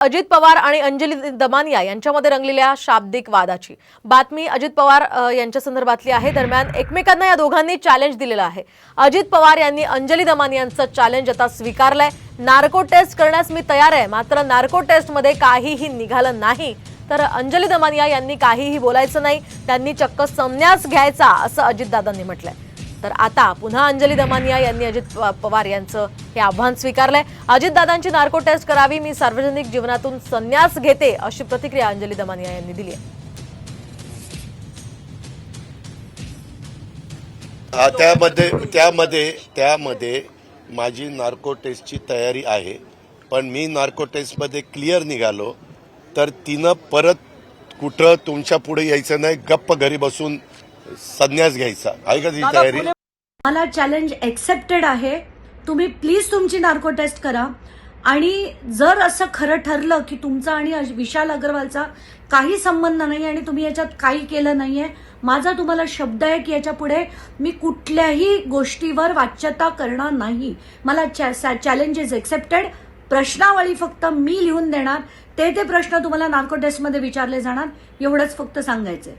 अजित पवार आणि अंजली दमानिया यांच्यामध्ये रंगलेल्या शाब्दिक वादाची बातमी अजित पवार यांच्या संदर्भातली आहे. दरम्यान एकमेकांना या दोघांनी चॅलेंज दिलेलं आहे. अजित पवार यांनी अंजली दमानियांचं चॅलेंज आता स्वीकारलंय. नार्को टेस्ट करण्यास मी तयार आहे. मात्र नार्को टेस्टमध्ये काहीही निघालं नाही. तर अंजली दमानिया यांनी काहीही बोलायचं नाही. त्यांनी चक्क संन्यास घ्यायचा असं अजितदादांनी म्हटलंय. तर आता पुन्हा अंजली दमानिया यांनी अजित पवार यांचं हे आव्हान स्वीकारलंय. अजितदादांची नार्को टेस्ट करावी मी सार्वजनिक जीवनातून संन्यास घेते अशी प्रतिक्रिया अंजली दमानिया यांनी दिली आहे. त्यामध्ये त्यामध्ये त्यामध्ये माझी नार्को टेस्टची तयारी आहे. पण मी नार्को टेस्टमध्ये क्लिअर निघालो तर तिनं परत कुठं तुमच्यापुढे यायचं नाही गप्प घरी बसून संन्यास घ्यायचा. आहे का ती तयारी. मला चॅलेंज एक्सेप्टेड आहे. तुम्ही प्लीज तुमची नार्को टेस्ट करा. आणि जर असं खरं ठरलं की तुमचा आणि विशाल अग्रवालचा काही संबंध नाही आणि तुम्ही याच्यात काही केलं नाहीये माझा तुम्हाला शब्द आहे की याच्यापुढे मी कुठल्याही गोष्टीवर वाच्यता करणार नाही. मला चॅलेंज इज एक्सेप्टेड प्रश्नावळी फक्त मी लिहून देणार. ते ते प्रश्न तुम्हाला नार्को टेस्टमध्ये विचारले जाणार. एवढंच फक्त सांगायचंय.